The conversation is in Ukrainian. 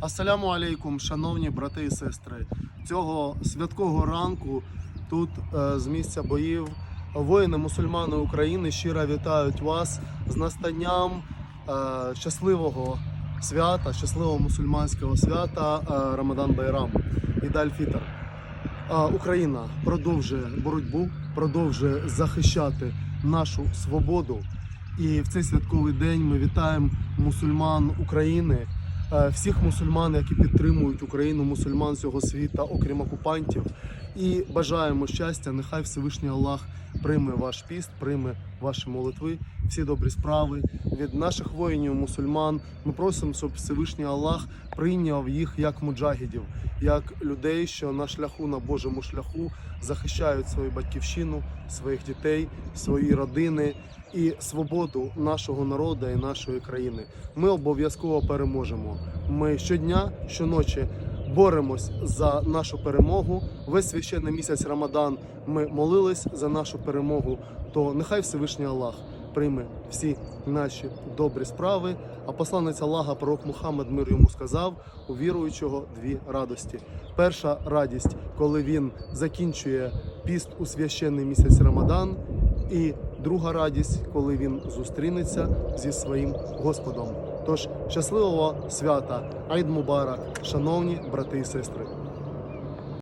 Ассаляму алейкум, шановні брати і сестри. Цього святкого ранку тут е, з місця боїв воїни мусульмани України щиро вітають вас з настанням е, щасливого свята, щасливого мусульманського свята е, Рамадан Байрам Ідаль Фітр. А, Україна продовжує боротьбу, продовжує захищати нашу свободу. І в цей святковий день ми вітаємо мусульман України, всіх мусульман, які підтримують Україну, мусульман цього світа, окрім окупантів. І бажаємо щастя. Нехай Всевишній Аллах прийме ваш піст, прийме ваші молитви, всі добрі справи від наших воїнів, мусульман. Ми просимо, щоб Всевишній Аллах прийняв їх як муджагідів, як людей, що на шляху, на Божому шляху захищають свою батьківщину, своїх дітей, свої родини і свободу нашого народу і нашої країни. Ми обов'язково переможемо. Ми щодня, щоночі боремось за нашу перемогу. Весь священний місяць Рамадан ми молились за нашу перемогу. То нехай Всевишній Аллах прийме всі наші добрі справи. А посланець Аллаха, пророк Мухаммед мир йому сказав: у віруючого дві радості. Перша радість, коли він закінчує піст у священний місяць Рамадан, і друга радість, коли він зустрінеться зі своїм Господом. Тож щасливого свята, Айд Мубарак, шановні брати і сестри.